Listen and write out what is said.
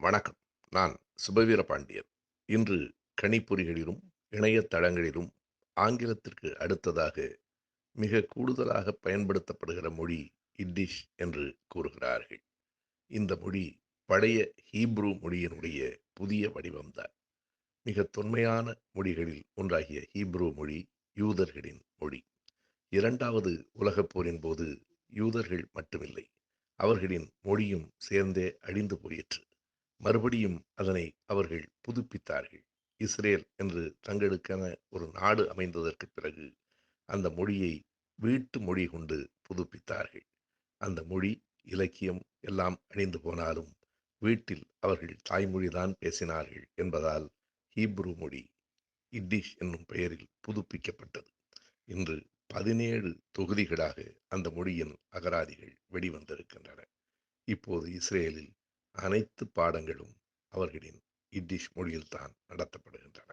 வணக்கம். நான் சுபவீர பாண்டியன். இன்று கணிப்பொறிகளிலும் இணையதளங்களிலும் ஆங்கிலத்திற்கு அடுத்ததாக மிக கூடுதலாக பயன்படுத்தப்படுகிற மொழி இட்டிஷ் என்று கூறுகிறார்கள். இந்த மொழி பழைய ஹீப்ரு மொழியினுடைய புதிய வடிவம்தான். மிக தொன்மையான மொழிகளில் ஒன்றாகிய ஹீப்ரு மொழி யூதர்களின் மொழி. இரண்டாவது உலகப் போரின் போது யூதர்கள் மட்டுமில்லை அவர்களின் மொழியும் சேர்ந்தே அழிந்து போயிற்று. மறுபடியும் அதனை அவர்கள் புதுப்பித்தார்கள். இஸ்ரேல் என்று தங்களுக்கென ஒரு நாடு அமைந்ததற்கு பிறகு அந்த மொழியை வீட்டு மொழி கொண்டு புதுப்பித்தார்கள். அந்த மொழி இலக்கியம் எல்லாம் அணிந்து போனாலும் வீட்டில் அவர்கள் தாய்மொழிதான் பேசினார்கள் என்பதால் ஹீப்ரு மொழி இட்டிஷ் என்னும் பெயரில் புதுப்பிக்கப்பட்டது. இன்று பதினேழு தொகுதிகளாக அந்த மொழியின் அகராதிகள் வெளிவந்திருக்கின்றன. இப்போது இஸ்ரேலில் அனைத்து பாடங்களும் அவர்களின் இட்டிஷ் மொழியில்தான் நடத்தப்படுகின்றன.